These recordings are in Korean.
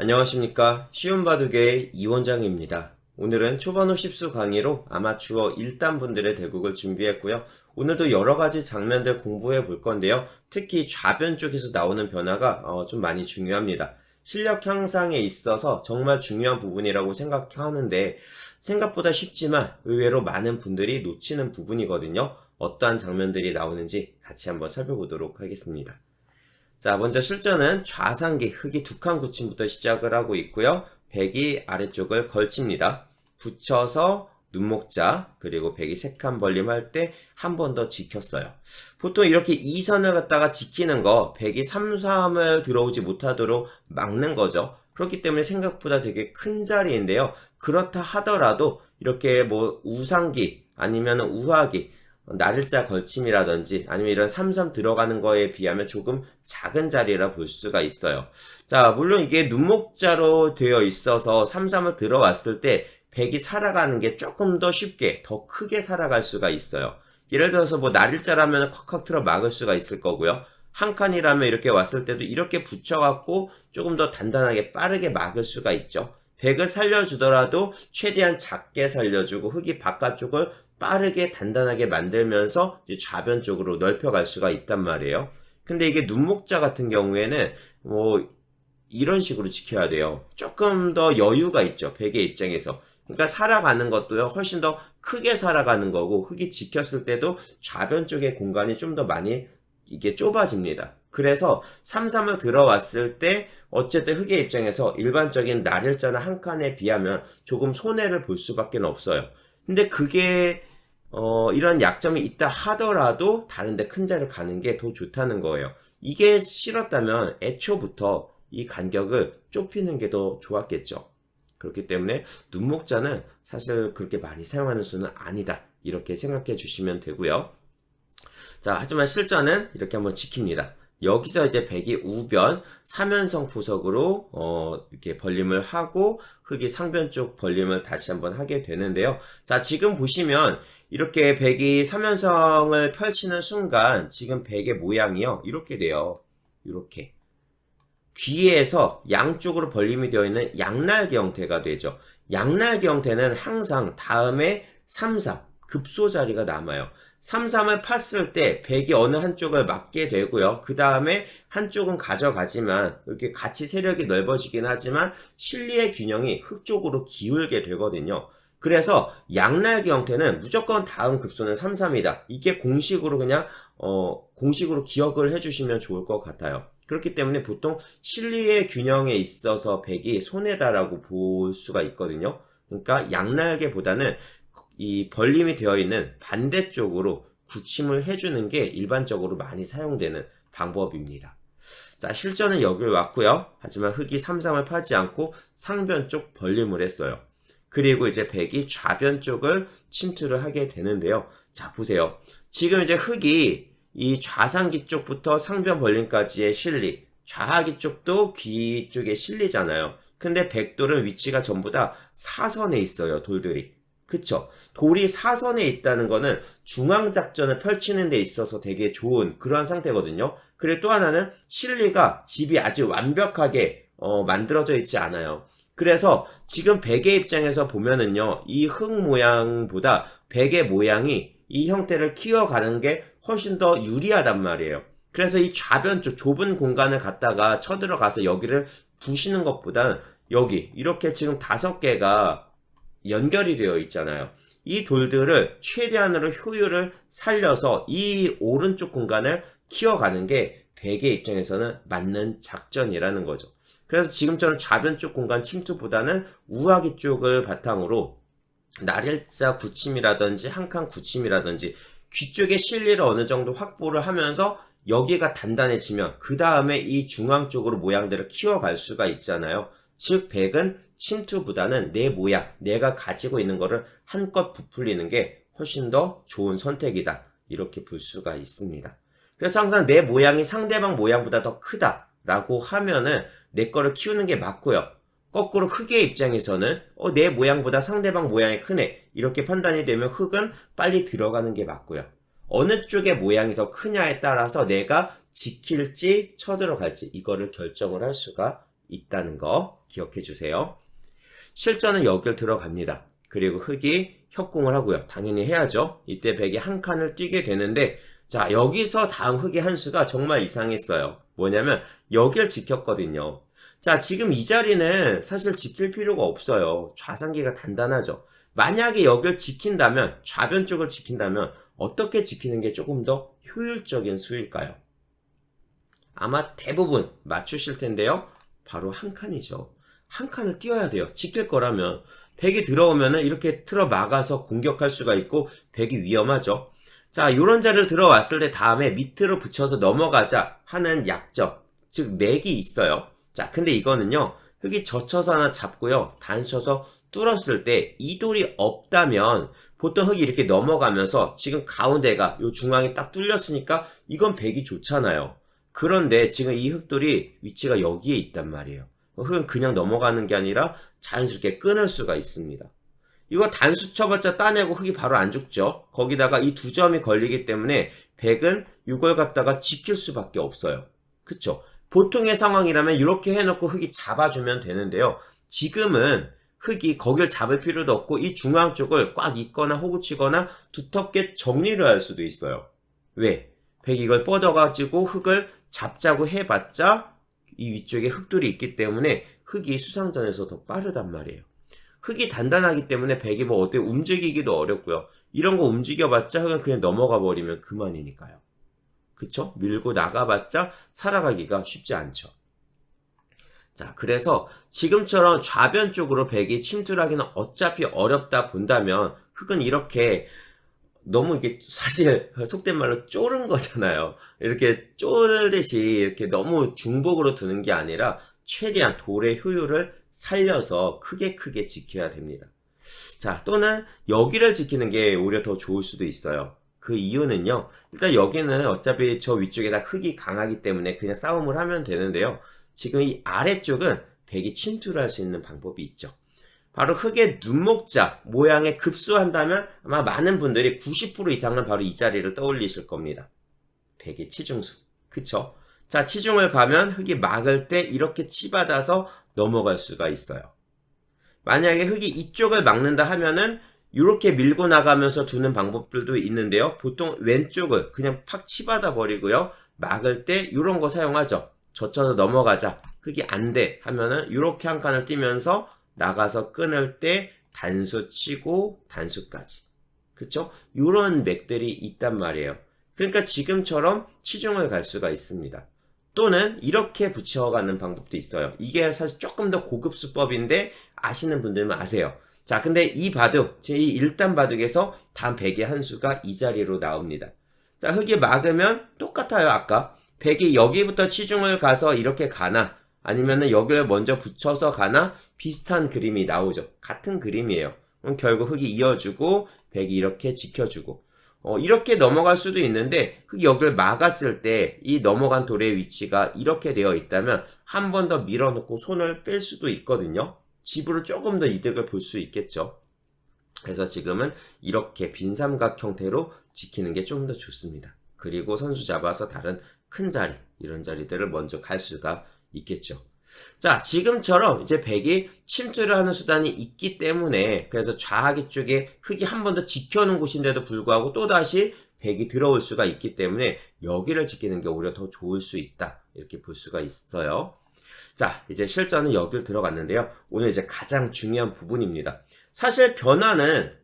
안녕하십니까. 쉬운 바둑의 이원장입니다. 오늘은 초반호 10수 강의로 아마추어 1단 분들의 대국을 준비했고요. 오늘도 여러 가지 장면들 공부해 볼 건데요. 특히 좌변 쪽에서 나오는 변화가 어, 좀 많이 중요합니다. 실력 향상에 있어서 정말 중요한 부분이라고 생각하는데 생각보다 쉽지만 의외로 많은 분들이 놓치는 부분이거든요. 어떠한 장면들이 나오는지 같이 한번 살펴보도록 하겠습니다. 자, 먼저 실전은 좌상기, 흙이 두 칸 굳힘부터 시작을 하고 있고요. 백이 아래쪽을 걸칩니다. 붙여서 눈목자, 그리고 백이 세 칸 벌림할 때 한 번 더 지켰어요. 보통 이렇게 2선을 갖다가 지키는 거, 백이 3, 3을 들어오지 못하도록 막는 거죠. 그렇기 때문에 생각보다 되게 큰 자리인데요. 그렇다 하더라도 이렇게 뭐 우상기, 아니면 우하기, 날일자 걸침이라든지 아니면 이런 삼삼 들어가는 거에 비하면 조금 작은 자리라 볼 수가 있어요. 자, 물론 이게 눈목자로 되어 있어서 삼삼을 들어왔을 때 백이 살아가는 게 조금 더 쉽게, 더 크게 살아갈 수가 있어요. 예를 들어서 뭐 날일자라면 콱콱 틀어 막을 수가 있을 거고요. 한 칸이라면 이렇게 왔을 때도 이렇게 붙여갖고 조금 더 단단하게 빠르게 막을 수가 있죠. 백을 살려주더라도 최대한 작게 살려주고 흙이 바깥쪽을 빠르게 단단하게 만들면서 좌변 쪽으로 넓혀갈 수가 있단 말이에요. 근데 이게 눈목자 같은 경우에는 뭐 이런 식으로 지켜야 돼요. 조금 더 여유가 있죠. 백의 입장에서. 그러니까 살아가는 것도요. 훨씬 더 크게 살아가는 거고 흙이 지켰을 때도 좌변 쪽의 공간이 좀 더 많이 이게 좁아집니다. 그래서 삼삼을 들어왔을 때 어쨌든 흙의 입장에서 일반적인 날일자나 한 칸에 비하면 조금 손해를 볼 수밖에 없어요. 근데 그게 어, 이런 약점이 있다 하더라도 다른데 큰 자리를 가는 게 더 좋다는 거예요. 이게 싫었다면 애초부터 이 간격을 좁히는 게 더 좋았겠죠. 그렇기 때문에 눈목자는 사실 그렇게 많이 사용하는 수는 아니다. 이렇게 생각해 주시면 되고요. 자, 하지만 실전은 이렇게 한번 지킵니다. 여기서 이제 백이 우변, 사면성 포석으로, 어, 이렇게 벌림을 하고, 흙이 상변 쪽 벌림을 다시 한번 하게 되는데요. 자, 지금 보시면, 이렇게 백이 사면성을 펼치는 순간, 지금 백의 모양이요. 이렇게 돼요. 이렇게. 귀에서 양쪽으로 벌림이 되어 있는 양날개 형태가 되죠. 양날개 형태는 항상 다음에 3, 3, 급소 자리가 남아요. 3, 3을 팠을 때 백이 어느 한쪽을 맞게 되고요. 그 다음에 한쪽은 가져가지만 이렇게 같이 세력이 넓어지긴 하지만 실리의 균형이 흙 쪽으로 기울게 되거든요. 그래서 양날개 형태는 무조건 다음 급소는 3, 3이다. 이게 공식으로 그냥 어, 공식으로 기억을 해주시면 좋을 것 같아요. 그렇기 때문에 보통 실리의 균형에 있어서 백이 손해다라고 볼 수가 있거든요. 그러니까 양날개보다는 이 벌림이 되어 있는 반대쪽으로 굳힘을 해주는 게 일반적으로 많이 사용되는 방법입니다. 자, 실전은 여기를 왔고요. 하지만 흙이 삼삼을 파지 않고 상변 쪽 벌림을 했어요. 그리고 이제 백이 좌변 쪽을 침투를 하게 되는데요. 자, 보세요. 지금 이제 흙이 이 좌상기 쪽부터 상변 벌림까지의 실리, 좌하기 쪽도 귀 쪽에 실리잖아요. 근데 백돌은 위치가 전부 다 사선에 있어요, 돌들이. 그쵸? 돌이 사선에 있다는 거는 중앙작전을 펼치는 데 있어서 되게 좋은 그러한 상태거든요. 그리고 또 하나는 실리가 집이 아주 완벽하게 어, 만들어져 있지 않아요. 그래서 지금 백의 입장에서 보면은요, 이 흙 모양보다 백의 모양이 이 형태를 키워가는 게 훨씬 더 유리하단 말이에요. 그래서 이 좌변 쪽 좁은 공간을 갖다가 쳐들어가서 여기를 부시는 것보다는 여기 이렇게 지금 다섯 개가 연결이 되어 있잖아요. 이 돌들을 최대한으로 효율을 살려서 이 오른쪽 공간을 키워가는 게 백의 입장에서는 맞는 작전이라는 거죠. 그래서 지금처럼 좌변 쪽 공간 침투보다는 우하기 쪽을 바탕으로 날일자 굳힘이라든지 한 칸 굳힘이라든지 귀 쪽의 실리를 어느 정도 확보를 하면서 여기가 단단해지면 그 다음에 이 중앙 쪽으로 모양들을 키워갈 수가 있잖아요. 즉 백은 침투보다는 내 모양, 내가 가지고 있는 거를 한껏 부풀리는 게 훨씬 더 좋은 선택이다. 이렇게 볼 수가 있습니다. 그래서 항상 내 모양이 상대방 모양보다 더 크다라고 하면은 내 거를 키우는 게 맞고요. 거꾸로 흙의 입장에서는 어, 내 모양보다 상대방 모양이 크네 이렇게 판단이 되면 흙은 빨리 들어가는 게 맞고요. 어느 쪽의 모양이 더 크냐에 따라서 내가 지킬지 쳐들어갈지 이거를 결정을 할 수가 있다는 거 기억해 주세요. 실전은 여길 들어갑니다. 그리고 흙이 협공을 하고요. 당연히 해야죠. 이때 백이 한 칸을 뛰게 되는데 자 여기서 다음 흙의 한 수가 정말 이상했어요. 뭐냐면 여길 지켰거든요. 자 지금 이 자리는 사실 지킬 필요가 없어요. 좌상기가 단단하죠. 만약에 여길 지킨다면 좌변 쪽을 지킨다면 어떻게 지키는 게 조금 더 효율적인 수일까요? 아마 대부분 맞추실 텐데요. 바로 한 칸이죠. 한 칸을 띄워야 돼요. 지킬 거라면. 백이 들어오면은 이렇게 틀어 막아서 공격할 수가 있고 백이 위험하죠. 자, 요런 자리를 들어왔을 때 다음에 밑으로 붙여서 넘어가자 하는 약점. 즉, 맥이 있어요. 자, 근데 이거는요. 흙이 젖혀서 하나 잡고요. 단쳐서 뚫었을 때 이 돌이 없다면 보통 흙이 이렇게 넘어가면서 지금 가운데가 요 중앙이 딱 뚫렸으니까 이건 백이 좋잖아요. 그런데 지금 이 흙돌이 위치가 여기에 있단 말이에요. 흙은 그냥 넘어가는 게 아니라 자연스럽게 끊을 수가 있습니다. 이거 단수 쳐봤자 따내고 흙이 바로 안 죽죠. 거기다가 이 두 점이 걸리기 때문에 백은 이걸 갖다가 지킬 수밖에 없어요. 그쵸? 보통의 상황이라면 이렇게 해놓고 흙이 잡아주면 되는데요. 지금은 흙이 거길 잡을 필요도 없고 이 중앙 쪽을 꽉 있거나 호구치거나 두텁게 정리를 할 수도 있어요. 왜? 백이 이걸 뻗어가지고 흙을 잡자고 해봤자 이 위쪽에 흙돌이 있기 때문에 흙이 수상전에서 더 빠르단 말이에요. 흙이 단단하기 때문에 백이 뭐 어떻게 움직이기도 어렵고요. 이런 거 움직여봤자 흙은 그냥 넘어가 버리면 그만이니까요. 그쵸? 밀고 나가봤자 살아가기가 쉽지 않죠. 자, 그래서 지금처럼 좌변 쪽으로 백이 침투하기는 어차피 어렵다 본다면 흙은 이렇게 너무 이게 사실 속된 말로 쫄은 거잖아요. 이렇게 쫄듯이 이렇게 너무 중복으로 두는 게 아니라 최대한 돌의 효율을 살려서 크게 크게 지켜야 됩니다. 자, 또는 여기를 지키는 게 오히려 더 좋을 수도 있어요. 그 이유는요. 일단 여기는 어차피 저 위쪽에다 흙이 강하기 때문에 그냥 싸움을 하면 되는데요. 지금 이 아래쪽은 백이 침투를 할 수 있는 방법이 있죠. 바로 흙의 눈목자 모양에 급수한다면 아마 많은 분들이 90% 이상은 바로 이 자리를 떠올리실 겁니다. 백의 치중수. 그쵸? 자, 치중을 가면 흙이 막을 때 이렇게 치받아서 넘어갈 수가 있어요. 만약에 흙이 이쪽을 막는다 하면은 이렇게 밀고 나가면서 두는 방법들도 있는데요. 보통 왼쪽을 그냥 팍 치받아 버리고요. 막을 때 이런 거 사용하죠. 젖혀서 넘어가자. 흙이 안 돼. 하면은 이렇게 한 칸을 띄면서 나가서 끊을 때 단수 치고 단수까지. 그쵸? 이런 맥들이 있단 말이에요. 그러니까 지금처럼 치중을 갈 수가 있습니다. 또는 이렇게 붙여가는 방법도 있어요. 이게 사실 조금 더 고급 수법인데 아시는 분들만 아세요. 자, 근데 이 바둑, 제2 1단 바둑에서 다음 백의 한 수가 이 자리로 나옵니다. 자, 흙이 막으면 똑같아요, 아까. 백이 여기부터 치중을 가서 이렇게 가나, 아니면은 여기를 먼저 붙여서 가나, 비슷한 그림이 나오죠. 같은 그림이에요. 그럼 결국 흙이 이어주고, 백이 이렇게 지켜주고. 어, 이렇게 넘어갈 수도 있는데, 여기를 막았을 때, 이 넘어간 돌의 위치가 이렇게 되어 있다면, 한 번 더 밀어놓고 손을 뺄 수도 있거든요. 집으로 조금 더 이득을 볼 수 있겠죠. 그래서 지금은 이렇게 빈 삼각 형태로 지키는 게 좀 더 좋습니다. 그리고 선수 잡아서 다른 큰 자리, 이런 자리들을 먼저 갈 수가 있겠죠. 자, 지금처럼 이제 백이 침투를 하는 수단이 있기 때문에 그래서 좌하기 쪽에 흙이 한 번 더 지켜놓은 곳인데도 불구하고 또다시 백이 들어올 수가 있기 때문에 여기를 지키는 게 오히려 더 좋을 수 있다. 이렇게 볼 수가 있어요. 자, 이제 실전은 여기를 들어갔는데요. 오늘 이제 가장 중요한 부분입니다. 사실 변화는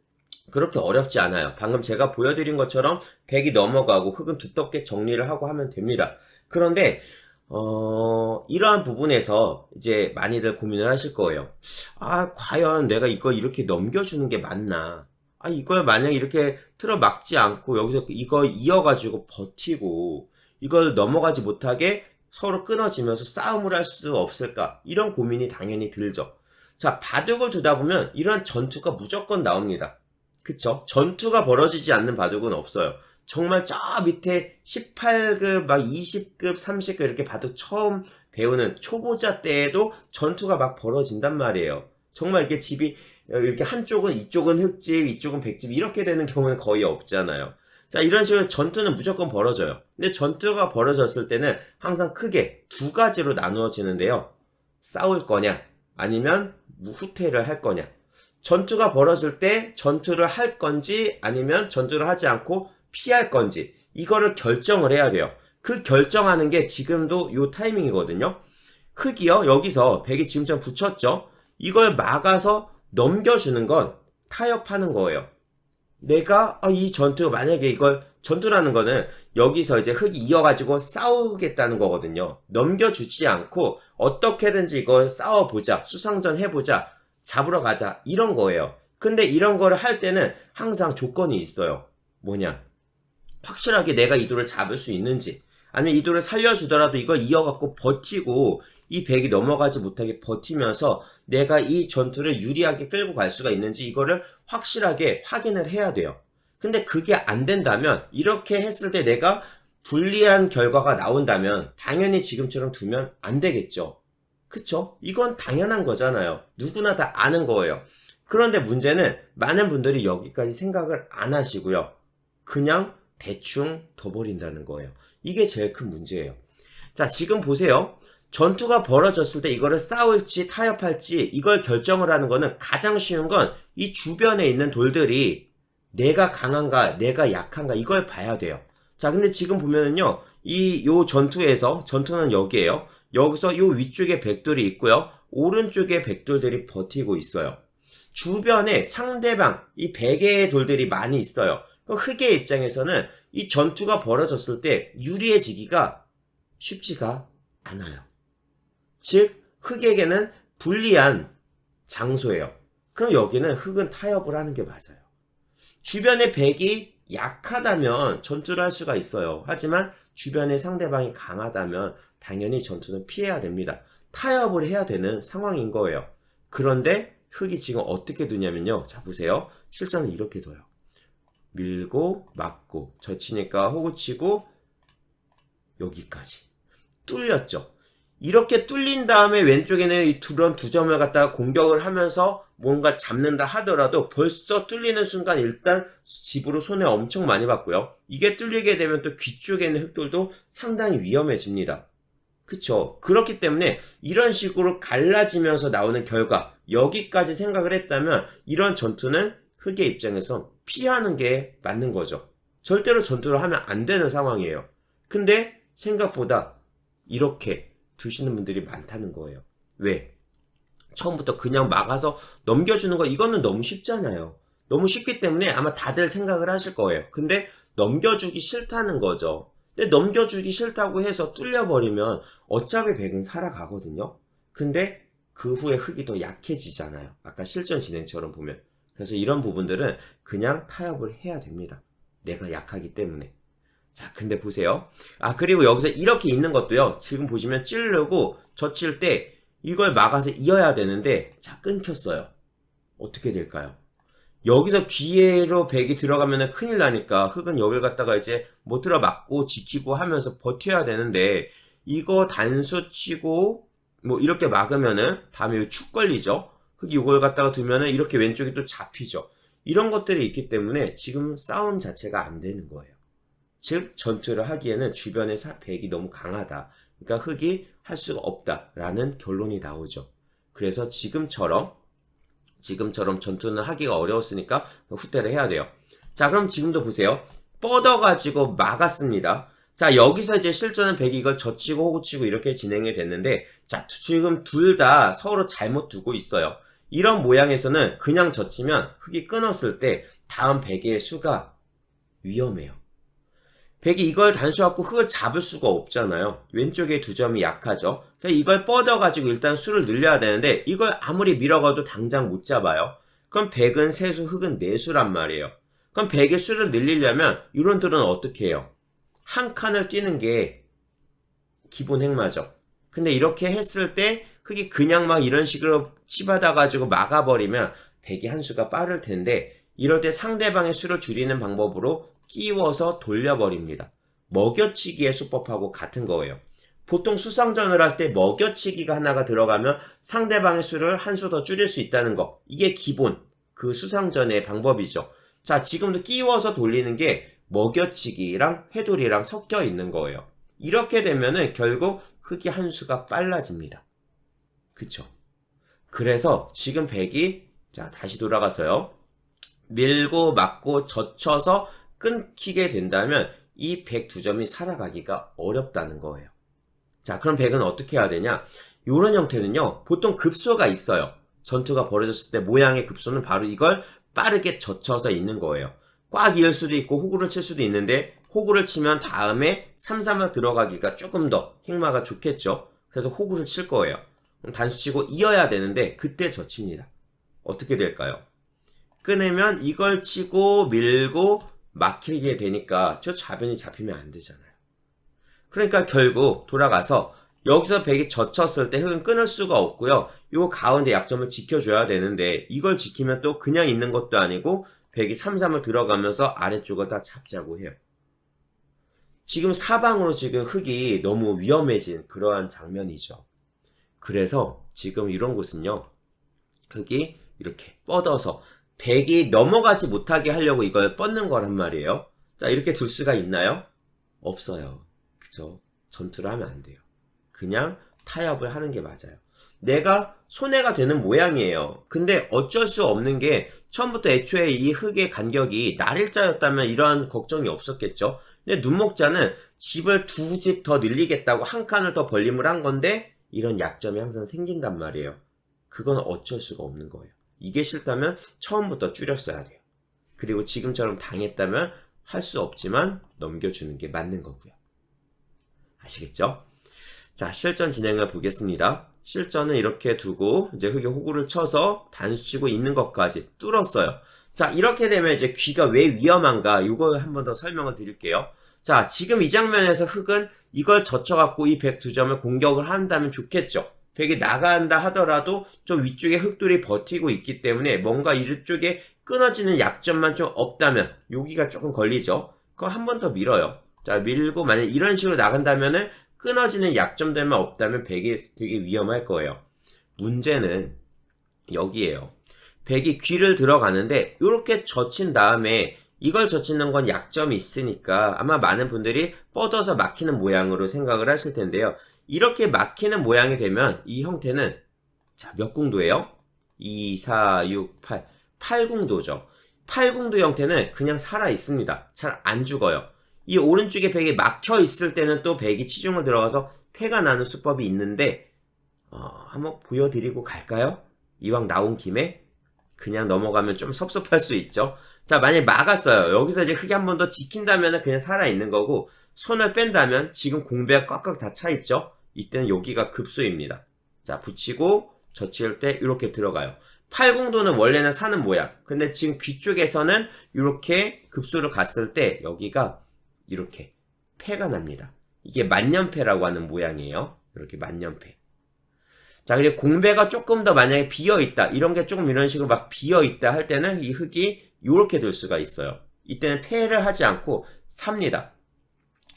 그렇게 어렵지 않아요. 방금 제가 보여드린 것처럼 백이 넘어가고 흙은 두텁게 정리를 하고 하면 됩니다. 그런데 어, 이러한 부분에서 이제 많이들 고민을 하실 거예요. 아, 과연 내가 이거 이렇게 넘겨주는 게 맞나? 아, 이걸 만약 이렇게 틀어 막지 않고 여기서 이거 이어가지고 버티고 이걸 넘어가지 못하게 서로 끊어지면서 싸움을 할 수 없을까? 이런 고민이 당연히 들죠. 자, 바둑을 두다 보면 이러한 전투가 무조건 나옵니다. 그쵸? 전투가 벌어지지 않는 바둑은 없어요. 정말 저 밑에 18급, 막 20급, 30급 이렇게 바둑 처음 배우는 초보자 때에도 전투가 막 벌어진단 말이에요. 정말 이렇게 집이 이렇게 한쪽은 이쪽은 흙집, 이쪽은 백집 이렇게 되는 경우는 거의 없잖아요. 자, 이런 식으로 전투는 무조건 벌어져요. 근데 전투가 벌어졌을 때는 항상 크게 두 가지로 나누어지는데요. 싸울 거냐, 아니면 후퇴를 할 거냐. 전투가 벌어질 때 전투를 할 건지, 아니면 전투를 하지 않고 피할 건지, 이거를 결정을 해야 돼요. 그 결정하는 게 지금도 요 타이밍이거든요. 흙이요, 여기서 백이 지금처럼 붙였죠? 이걸 막아서 넘겨주는 건 타협하는 거예요. 내가 아, 이 전투 만약에 이걸 전투라는 거는 여기서 이제 흙이 이어가지고 싸우겠다는 거거든요. 넘겨주지 않고 어떻게든지 이걸 싸워보자, 수상전 해보자, 잡으러 가자 이런 거예요. 근데 이런 거를 할 때는 항상 조건이 있어요. 뭐냐? 확실하게 내가 이 돌을 잡을 수 있는지, 아니면 이 돌을 살려주더라도 이걸 이어갖고 버티고 이 백이 넘어가지 못하게 버티면서 내가 이 전투를 유리하게 끌고 갈 수가 있는지 이거를 확실하게 확인을 해야 돼요. 근데 그게 안 된다면 이렇게 했을 때 내가 불리한 결과가 나온다면 당연히 지금처럼 두면 안 되겠죠. 그쵸? 이건 당연한 거잖아요. 누구나 다 아는 거예요. 그런데 문제는 많은 분들이 여기까지 생각을 안 하시고요. 그냥 대충 둬버린다는 거예요. 이게 제일 큰 문제예요. 자, 지금 보세요. 전투가 벌어졌을 때 이거를 싸울지 타협할지 이걸 결정을 하는 거는 가장 쉬운 건 이 주변에 있는 돌들이 내가 강한가 내가 약한가 이걸 봐야 돼요. 자 근데 지금 보면은요 이 요 전투에서 전투는 여기에요. 여기서 요 위쪽에 백돌이 있고요. 오른쪽에 백돌들이 버티고 있어요. 주변에 상대방 이 베개의 돌들이 많이 있어요. 흑의 입장에서는 이 전투가 벌어졌을 때 유리해지기가 쉽지가 않아요. 즉 흑에게는 불리한 장소예요. 그럼 여기는 흑은 타협을 하는 게 맞아요. 주변의 백이 약하다면 전투를 할 수가 있어요. 하지만 주변의 상대방이 강하다면 당연히 전투는 피해야 됩니다. 타협을 해야 되는 상황인 거예요. 그런데 흑이 지금 어떻게 두냐면요. 자, 보세요. 실전은 이렇게 둬요. 밀고, 막고, 젖히니까 호구 치고, 여기까지. 뚫렸죠. 이렇게 뚫린 다음에 왼쪽에는 이 두런 두 점을 갖다가 공격을 하면서 뭔가 잡는다 하더라도 벌써 뚫리는 순간 일단 집으로 손해 엄청 많이 받고요. 이게 뚫리게 되면 또 귀 쪽에 있는 흙돌도 상당히 위험해집니다. 그쵸. 그렇기 때문에 이런 식으로 갈라지면서 나오는 결과, 여기까지 생각을 했다면 이런 전투는 흙의 입장에서 피하는 게 맞는 거죠. 절대로 전투를 하면 안 되는 상황이에요. 근데 생각보다 이렇게 두시는 분들이 많다는 거예요. 왜? 처음부터 그냥 막아서 넘겨주는 거 이거는 너무 쉽잖아요. 너무 쉽기 때문에 아마 다들 생각을 하실 거예요. 근데 넘겨주기 싫다는 거죠. 근데 넘겨주기 싫다고 해서 뚫려버리면 어차피 백은 살아가거든요. 근데 그 후에 흙이 더 약해지잖아요. 아까 실전 진행처럼 보면. 그래서 이런 부분들은 그냥 타협을 해야 됩니다. 내가 약하기 때문에. 자, 근데 보세요. 아, 그리고 여기서 이렇게 있는 것도요. 지금 보시면 찌르고 젖힐 때 이걸 막아서 이어야 되는데 자, 끊겼어요. 어떻게 될까요? 여기서 기회로 백이 들어가면 큰일 나니까 흙은 여길 갖다가 이제 못 들어 막고 지키고 하면서 버텨야 되는데 이거 단수 치고 뭐 이렇게 막으면은 다음에 축 걸리죠. 이걸 갖다가 두면은 이렇게 왼쪽이 또 잡히죠. 이런 것들이 있기 때문에 지금 싸움 자체가 안 되는 거예요. 즉 전투를 하기에는 주변의 사- 백이 너무 강하다. 그러니까 흑이 할 수가 없다라는 결론이 나오죠. 그래서 지금처럼 지금처럼 전투는 하기가 어려웠으니까 후퇴를 해야 돼요. 자, 그럼 지금도 보세요. 뻗어가지고 막았습니다. 자, 여기서 이제 실전은 백이 이걸 젖히고 호구치고 이렇게 진행이 됐는데, 자, 지금 둘 다 서로 잘못 두고 있어요. 이런 모양에서는 그냥 젖히면 흙이 끊었을 때 다음 백의 수가 위험해요. 백이 이걸 단수하고 흙을 잡을 수가 없잖아요. 왼쪽에 두 점이 약하죠. 이걸 뻗어가지고 일단 수를 늘려야 되는데 이걸 아무리 밀어가도 당장 못 잡아요. 그럼 백은 세수, 흙은 네수란 말이에요. 그럼 백의 수를 늘리려면 이론들은 어떻게 해요? 한 칸을 뛰는 게 기본 행마죠. 근데 이렇게 했을 때 흙이 그냥 막 이런 식으로 치받아 가지고 막아버리면 백이 한 수가 빠를 텐데 이럴 때 상대방의 수를 줄이는 방법으로 끼워서 돌려버립니다. 먹여치기의 수법하고 같은 거예요. 보통 수상전을 할 때 먹여치기가 하나가 들어가면 상대방의 수를 한 수 더 줄일 수 있다는 거. 이게 기본 그 수상전의 방법이죠. 자, 지금도 끼워서 돌리는 게 먹여치기랑 회돌이랑 섞여 있는 거예요. 이렇게 되면은 결국 흙이 한 수가 빨라집니다. 그쵸? 그래서 지금 백이 자 다시 돌아가서요. 밀고 막고 젖혀서 끊기게 된다면 이백두 점이 살아가기가 어렵다는 거예요. 자 그럼 백은 어떻게 해야 되냐? 이런 형태는요 보통 급소가 있어요. 전투가 벌어졌을 때 모양의 급소는 바로 이걸 빠르게 젖혀서 있는 거예요. 꽉 이을 수도 있고 호구를 칠 수도 있는데 호구를 치면 다음에 삼삼을 들어가기가 조금 더 행마가 좋겠죠. 그래서 호구를 칠 거예요. 그럼 단수 치고 이어야 되는데 그때 젖힙니다. 어떻게 될까요? 끊으면 이걸 치고 밀고 막히게 되니까 저 좌변이 잡히면 안 되잖아요. 그러니까 결국 돌아가서 여기서 백이 젖혔을 때 흙은 끊을 수가 없고요. 요 가운데 약점을 지켜줘야 되는데 이걸 지키면 또 그냥 있는 것도 아니고 백이 3, 3을 들어가면서 아래쪽을 다 잡자고 해요. 지금 사방으로 지금 흙이 너무 위험해진 그러한 장면이죠. 그래서 지금 이런 곳은요. 흙이 이렇게 뻗어서 백이 넘어가지 못하게 하려고 이걸 뻗는 거란 말이에요. 자, 이렇게 둘 수가 있나요? 없어요. 그죠? 전투를 하면 안 돼요. 그냥 타협을 하는 게 맞아요. 내가 손해가 되는 모양이에요. 근데 어쩔 수 없는 게 처음부터 애초에 이 흙의 간격이 날일자였다면 이러한 걱정이 없었겠죠. 근데 눈목자는 집을 두 집 더 늘리겠다고 한 칸을 더 벌림을 한 건데 이런 약점이 항상 생긴단 말이에요. 그건 어쩔 수가 없는 거예요. 이게 싫다면 처음부터 줄였어야 돼요. 그리고 지금처럼 당했다면 할 수 없지만 넘겨주는 게 맞는 거고요. 아시겠죠? 자, 실전 진행을 보겠습니다. 실전은 이렇게 두고 이제 흙에 호구를 쳐서 단수치고 있는 것까지 뚫었어요. 자, 이렇게 되면 이제 귀가 왜 위험한가 이걸 한 번 더 설명을 드릴게요. 자, 지금 이 장면에서 흙은 이걸 젖혀갖고 이 102점을 공격을 한다면 좋겠죠. 백이 나간다 하더라도 저 위쪽에 흙들이 버티고 있기 때문에 뭔가 이쪽에 끊어지는 약점만 좀 없다면 여기가 조금 걸리죠. 그거 한 번 더 밀어요. 자, 밀고 만약 이런 식으로 나간다면은 끊어지는 약점들만 없다면 백이 되게 위험할 거예요. 문제는 여기에요. 백이 귀를 들어가는데 이렇게 젖힌 다음에 이걸 젖히는 건 약점이 있으니까 아마 많은 분들이 뻗어서 막히는 모양으로 생각을 하실 텐데요. 이렇게 막히는 모양이 되면 이 형태는 자, 몇 궁도예요? 2, 4, 6, 8. 8궁도죠. 8궁도 형태는 그냥 살아 있습니다. 잘 안 죽어요. 이 오른쪽에 백이 막혀 있을 때는 또 백이 치중을 들어가서 패가 나는 수법이 있는데 어, 한번 보여드리고 갈까요? 이왕 나온 김에 그냥 넘어가면 좀 섭섭할 수 있죠. 자, 만약에 막았어요. 여기서 이제 흙이 한 번 더 지킨다면 그냥 살아있는 거고, 손을 뺀다면 지금 공배가 꽉꽉 다 차있죠? 이때는 여기가 급소입니다. 자, 붙이고, 젖힐 때 이렇게 들어가요. 팔궁도는 원래는 사는 모양. 근데 지금 귀 쪽에서는 이렇게 급소를 갔을 때 여기가 이렇게 폐가 납니다. 이게 만년패라고 하는 모양이에요. 이렇게 만년패. 자, 그리고 공배가 조금 더 만약에 비어 있다. 이런 게 조금 이런 식으로 막 비어 있다 할 때는 이 흙이 이렇게 될 수가 있어요. 이때는 패를 하지 않고 삽니다.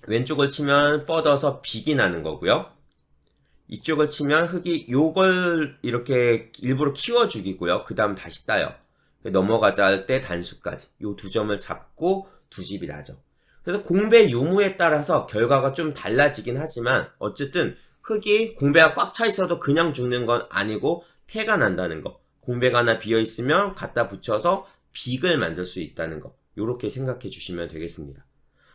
왼쪽을 치면 뻗어서 빅이 나는 거고요. 이쪽을 치면 흙이 요걸 이렇게 일부러 키워 죽이고요. 그 다음 다시 따요. 넘어가자 할 때 단수까지. 요 두 점을 잡고 두 집이 나죠. 그래서 공배 유무에 따라서 결과가 좀 달라지긴 하지만 어쨌든 흙이 공배가 꽉 차 있어도 그냥 죽는 건 아니고 폐가 난다는 거. 공배가 하나 비어 있으면 갖다 붙여서 빅을 만들 수 있다는 거. 요렇게 생각해 주시면 되겠습니다.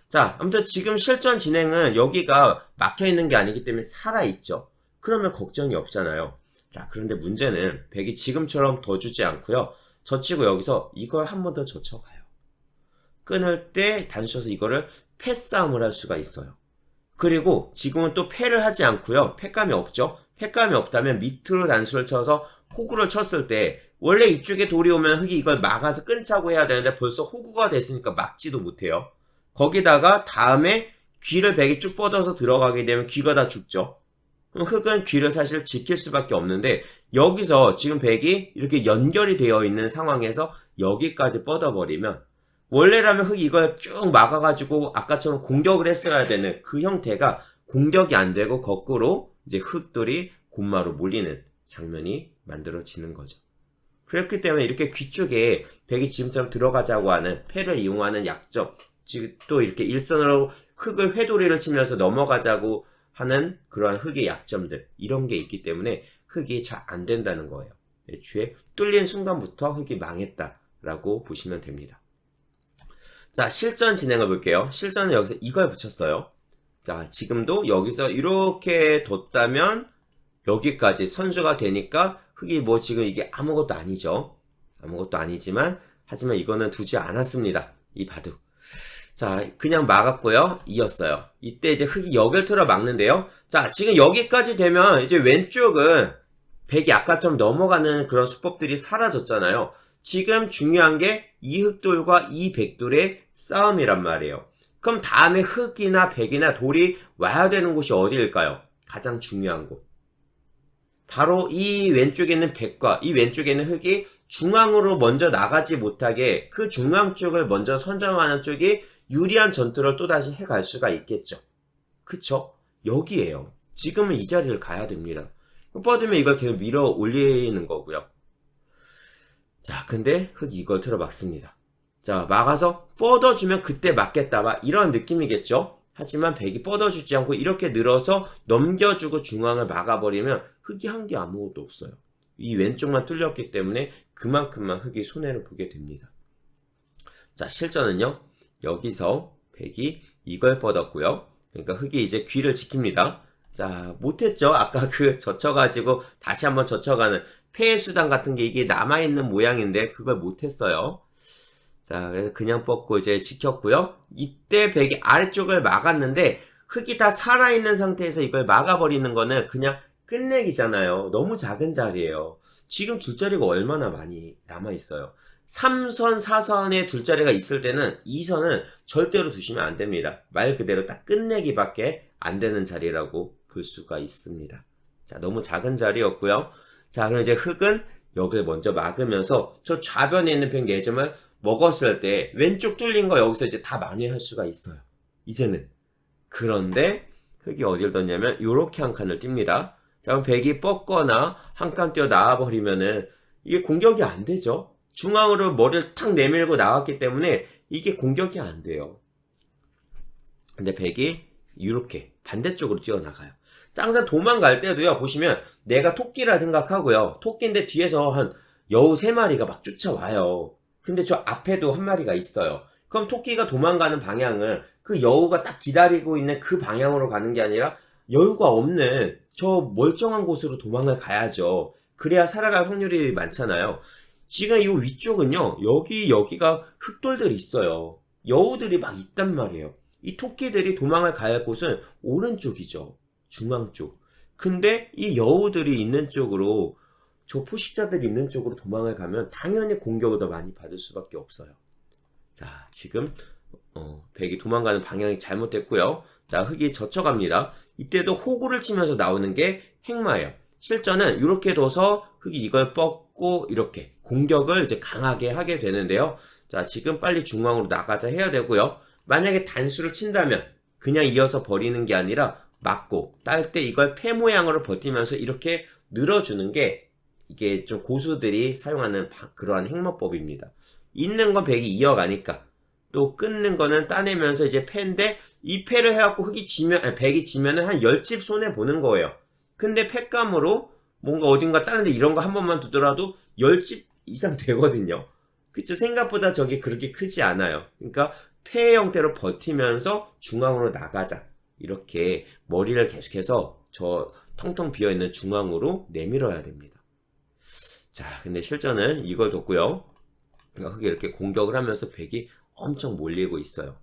자, 아무튼 지금 실전 진행은 여기가 막혀 있는 게 아니기 때문에 살아 있죠. 그러면 걱정이 없잖아요. 자, 그런데 문제는 백이 지금처럼 더 주지 않고요. 젖히고 여기서 이걸 한 번 더 젖혀가요. 끊을 때 단수쳐서 이거를 패싸움을 할 수가 있어요. 그리고 지금은 또 패를 하지 않고요. 패감이 없죠. 패감이 없다면 밑으로 단수를 쳐서 호구를 쳤을 때 원래 이쪽에 돌이 오면 흙이 이걸 막아서 끊자고 해야 되는데 벌써 호구가 됐으니까 막지도 못해요. 거기다가 다음에 귀를 백이 쭉 뻗어서 들어가게 되면 귀가 다 죽죠. 그럼 흙은 귀를 사실 지킬 수밖에 없는데 여기서 지금 백이 이렇게 연결이 되어 있는 상황에서 여기까지 뻗어버리면 원래라면 흙이 이걸 쭉 막아가지고 아까처럼 공격을 했어야 되는 그 형태가 공격이 안 되고 거꾸로 이제 흙들이 곰마로 몰리는 장면이 만들어지는 거죠. 그렇기 때문에 이렇게 귀 쪽에 백이 지금처럼 들어가자고 하는 패를 이용하는 약점, 지금 또 이렇게 일선으로 흙을 회돌이를 치면서 넘어가자고 하는 그러한 흙의 약점들 이런 게 있기 때문에 흙이 잘 안 된다는 거예요. 애초에 뚫린 순간부터 흙이 망했다라고 보시면 됩니다. 자, 실전 진행해 볼게요. 실전은 여기서 이걸 붙였어요. 자, 지금도 여기서 이렇게 뒀다면 여기까지 선수가 되니까 흙이 뭐 지금 이게 아무것도 아니죠. 아무것도 아니지만 하지만 이거는 두지 않았습니다. 이 바둑. 자, 그냥 막았고요. 이었어요. 이때 이제 흙이 여길 틀어 막는데요. 자, 지금 여기까지 되면 이제 왼쪽은 백이 아까처럼 넘어가는 그런 수법들이 사라졌잖아요. 지금 중요한 게 이 흑돌과 이 백돌의 싸움이란 말이에요. 그럼 다음에 흑이나 백이나 돌이 와야 되는 곳이 어디일까요? 가장 중요한 곳. 바로 이 왼쪽에 있는 백과 이 왼쪽에 있는 흑이 중앙으로 먼저 나가지 못하게 그 중앙 쪽을 먼저 선점하는 쪽이 유리한 전투를 또다시 해갈 수가 있겠죠. 그쵸? 여기에요. 지금은 이 자리를 가야 됩니다. 뻗으면 이걸 계속 밀어 올리는 거고요. 자, 근데 흑이 이걸 틀어 막습니다. 자, 막아서 뻗어주면 그때 맞겠다. 막 이런 느낌이겠죠? 하지만 백이 뻗어주지 않고 이렇게 늘어서 넘겨주고 중앙을 막아버리면 흑이 한게 아무것도 없어요. 이 왼쪽만 뚫렸기 때문에 그만큼만 흑이 손해를 보게 됩니다. 자, 실전은요. 여기서 백이 이걸 뻗었고요. 그러니까 흑이 이제 귀를 지킵니다. 자, 못했죠. 아까 그 젖혀가지고 다시 한번 젖혀가는 폐해 수단 같은 게 이게 남아있는 모양인데 그걸 못했어요. 자, 그래서 그냥 뻗고 이제 지켰고요. 이때 백이 아래쪽을 막았는데 흙이 다 살아있는 상태에서 이걸 막아버리는 거는 그냥 끝내기잖아요. 너무 작은 자리예요. 지금 줄자리가 얼마나 많이 남아있어요. 3선, 4선의 줄자리가 있을 때는 2선은 절대로 두시면 안 됩니다. 말 그대로 딱 끝내기밖에 안 되는 자리라고 볼 수가 있습니다. 자, 너무 작은 자리였고요. 자, 그럼 이제 흙은 여기를 먼저 막으면서 저 좌변에 있는 백 4점을 먹었을 때 왼쪽 뚫린 거 여기서 이제 다 만회할 수가 있어요. 이제는. 그런데 흙이 어디를 떴냐면 요렇게 한 칸을 띱니다. 자, 그럼 백이 뻗거나 한 칸 뛰어 나와버리면은 이게 공격이 안 되죠. 중앙으로 머리를 탁 내밀고 나왔기 때문에 이게 공격이 안 돼요. 근데 백이 이렇게 반대쪽으로 뛰어나가요. 짱사 도망갈 때도요, 보시면 내가 토끼라 생각하고요. 토끼인데 뒤에서 한 여우 세 마리가 막 쫓아와요. 근데 저 앞에도 한 마리가 있어요. 그럼 토끼가 도망가는 방향을 그 여우가 딱 기다리고 있는 그 방향으로 가는 게 아니라 여유가 없는 저 멀쩡한 곳으로 도망을 가야죠. 그래야 살아갈 확률이 많잖아요. 지금 이 위쪽은요, 여기, 여기가 흑돌들이 있어요. 여우들이 막 있단 말이에요. 이 토끼들이 도망을 가야 할 곳은 오른쪽이죠. 중앙 쪽. 근데 이 여우들이 있는 쪽으로, 저 포식자들이 있는 쪽으로 도망을 가면 당연히 공격을 더 많이 받을 수밖에 없어요. 자, 지금, 어, 백이 도망가는 방향이 잘못됐고요. 자, 흑이 젖혀갑니다. 이때도 호구를 치면서 나오는 게 행마예요. 실전은 이렇게 둬서 흑이 이걸 뻗고 이렇게 공격을 이제 강하게 하게 되는데요. 자, 지금 빨리 중앙으로 나가자 해야 되고요. 만약에 단수를 친다면 그냥 이어서 버리는 게 아니라 맞고 딸 때 이걸 패 모양으로 버티면서 이렇게 늘어주는 게 이게 좀 고수들이 사용하는 바- 그러한 행마법입니다. 있는 건 백이 이어가니까 또 끊는 거는 따내면서 이제 패인데 이 패를 해갖고 흑이 지면 아니, 백이 지면은 한 10집 손해 보는 거예요. 근데 패감으로 뭔가 어딘가 따는데 이런 거 한 번만 두더라도 10집 이상 되거든요. 그쵸? 생각보다 저게 그렇게 크지 않아요. 그러니까 폐 형태로 버티면서 중앙으로 나가자. 이렇게 머리를 계속해서 저 텅텅 비어있는 중앙으로 내밀어야 됩니다. 자, 근데 실전은 이걸 뒀고요. 그러니까 흑이 이렇게 공격을 하면서 백이 엄청 몰리고 있어요.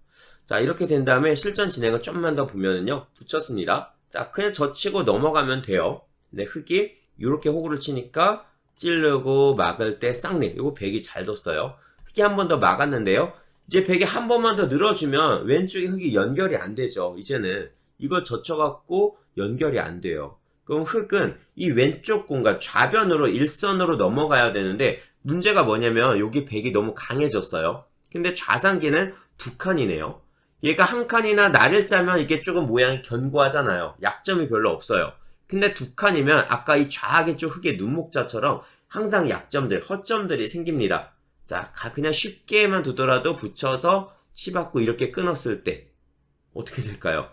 자, 이렇게 된 다음에 실전 진행을 좀만 더 보면은요, 붙였습니다. 자, 그냥 젖히고 넘어가면 돼요. 근데 흑이 이렇게 호구를 치니까 찌르고 막을 때 쌍리. 이거 백이 잘 뒀어요. 흑이 한 번 더 막았는데요. 이제 백이 한 번만 더 늘어주면 왼쪽에 흑이 연결이 안 되죠. 이제는 이걸 젖혀갖고 연결이 안 돼요. 그럼 흑은 이 왼쪽 공간 좌변으로 일선으로 넘어가야 되는데 문제가 뭐냐면 여기 백이 너무 강해졌어요. 근데 좌상기는 두 칸이네요. 얘가 한 칸이나 날을 짜면 이게 조금 모양이 견고하잖아요. 약점이 별로 없어요. 근데 두 칸이면 아까 이 좌하계 쪽 흑의 눈목자처럼 항상 약점들, 허점들이 생깁니다. 자, 가- 그냥 쉽게만 두더라도 붙여서 치받고 이렇게 끊었을 때 어떻게 될까요?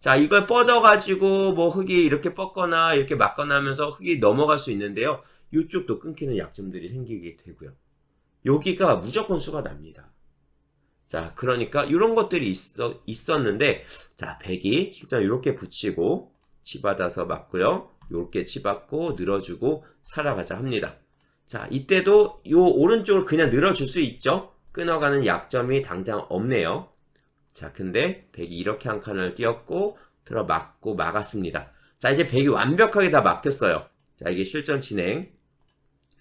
자, 이걸 뻗어가지고 뭐 흙이 이렇게 뻗거나 이렇게 막거나 하면서 흙이 넘어갈 수 있는데요. 이쪽도 끊기는 약점들이 생기게 되고요. 여기가 무조건 수가 납니다. 자, 그러니까 이런 것들이 있어, 있었는데, 자, 백이 실제 이렇게 붙이고, 치받아서 맞고요. 이렇게 치받고, 늘어주고, 살아가자 합니다. 자, 이때도 요 오른쪽을 그냥 늘어줄 수 있죠? 끊어가는 약점이 당장 없네요. 자, 근데 백이 이렇게 한 칸을 띄었고, 들어 막고 막았습니다. 자, 이제 백이 완벽하게 다 막혔어요. 자, 이게 실전 진행.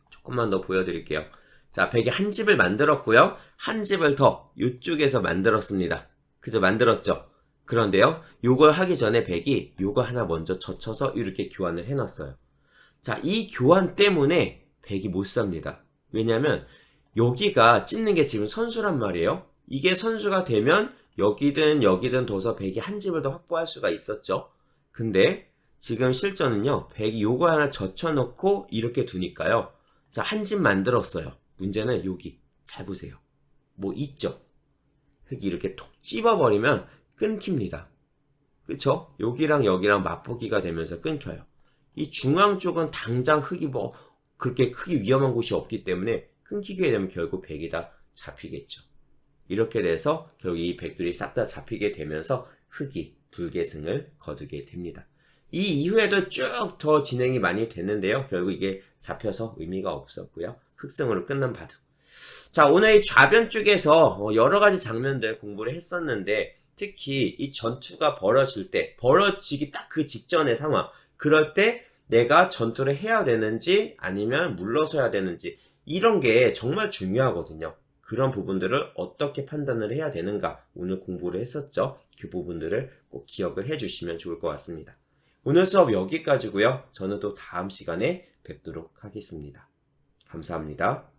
조금만 더 보여드릴게요. 자, 백이 한 집을 만들었고요. 한 집을 더 이쪽에서 만들었습니다. 그죠? 만들었죠? 그런데요. 요걸 하기 전에 백이 요거 하나 먼저 젖혀서 이렇게 교환을 해놨어요. 자, 이 교환 때문에 백이 못 삽니다. 왜냐면 여기가 찢는 게 지금 선수란 말이에요. 이게 선수가 되면 여기든 여기든 둬서 백이 한 집을 더 확보할 수가 있었죠. 근데 지금 실전은요. 백이 요거 하나 젖혀놓고 이렇게 두니까요. 자, 한 집 만들었어요. 문제는 여기. 잘 보세요. 뭐 있죠? 흙이 이렇게 톡 찝어버리면 끊깁니다. 그쵸? 여기랑 여기랑 맞보기가 되면서 끊겨요. 이 중앙 쪽은 당장 흙이 뭐 그렇게 크게 위험한 곳이 없기 때문에 끊기게 되면 결국 백이 다 잡히겠죠. 이렇게 돼서 결국 이 백들이 싹 다 잡히게 되면서 흙이 불계승을 거두게 됩니다. 이 이후에도 쭉 더 진행이 많이 됐는데요. 결국 이게 잡혀서 의미가 없었고요. 흑승으로 끝난 바둑. 자, 오늘 이 좌변 쪽에서 어, 여러 가지 장면들 공부를 했었는데 특히 이 전투가 벌어질 때 벌어지기 딱 그 직전의 상황 그럴 때 내가 전투를 해야 되는지 아니면 물러서야 되는지 이런 게 정말 중요하거든요. 그런 부분들을 어떻게 판단을 해야 되는가 오늘 공부를 했었죠. 그 부분들을 꼭 기억을 해주시면 좋을 것 같습니다. 오늘 수업 여기까지고요. 저는 또 다음 시간에 뵙도록 하겠습니다. 감사합니다.